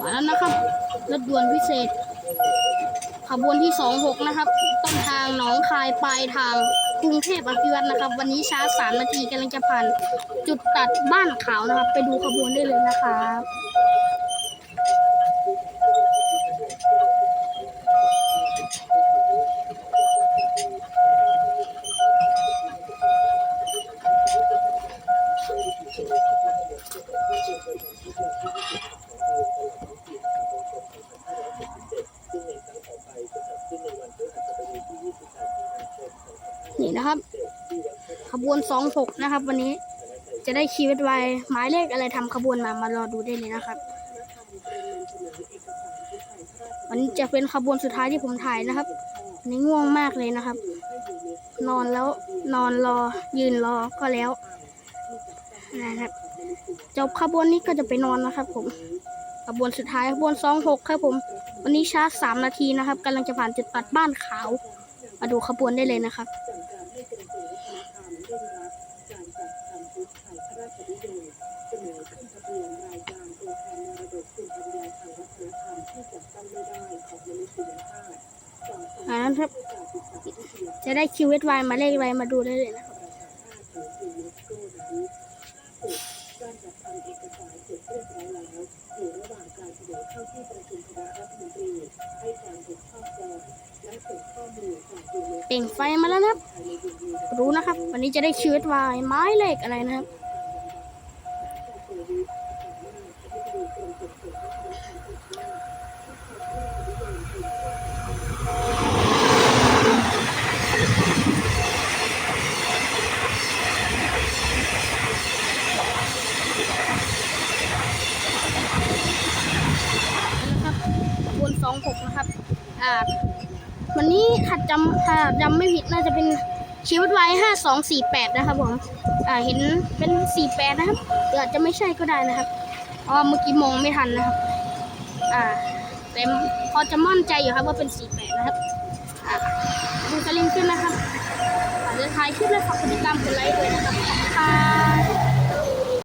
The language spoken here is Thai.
มาแล้วนะครับรถด่วนพิเศษ ขบวนที่26นะครับต้นทางหนองคายปลายทางกรุงเทพอภิวัตนะครับ วันนี้ช้า3นาทีกำลังจะผ่าน จุดตัดบ้านขาวนะครับ ไปดูขบวนได้เลยนะครับ นี่นะครับ ขบวน26นะครับ วันนี้จะได้ชีวิตไวหมายเลขอะไรทำขบวนมามารอดูได้เลยนะครับ วันนี้จะเป็นขบวนสุดท้ายที่ผมถ่ายนะครับนนี้ง่วงมากเลยนะครับ นอนแล้วนอนรอยืนรอก็แล้วนะครับจบขบวนนี้ก็จะไปนอนนะครับ ผมขบวนสุดท้ายขบวน26ครับผม วันนี้ชาร์จ3นาทีนะครับกำลังจะผ่านจุดตัดบ้านขาว มาดูขบวนได้เลยนะครับ อ่านั้นครับ จะได้คิวเอสวมาเลขไวมาดูได้เลยนะครับเปล่งไฟมาแล้วนะครับ รู้นะครับ วันนี้จะได้คิวเอสวไม้เลขอะไรนะครับ ขบวนสองหกนะครับ อ่า วันนี้ถ้าจำถ้าจำไม่ผิดน่าจะเป็นชีวิตไว้ห้าสองสี่แปดนะครับผม อ่า เห็นเป็นสี่แปดนะครับหรือาจจะไม่ใช่ก็ได้นะครับเพราะว่าเมื่อกี้มองไม่ทันนะครับ อ่าแต่พอจะมั่นใจอยู่ครับว่าเป็นสี่แปดนะครับ อ่าดูสลิงขึ้นนะครับอ่าเดี๋ยวถ่ายคลิปแล้วฝากกดติดตามกดไลค์ด้วยนะครับขอบคุณครับ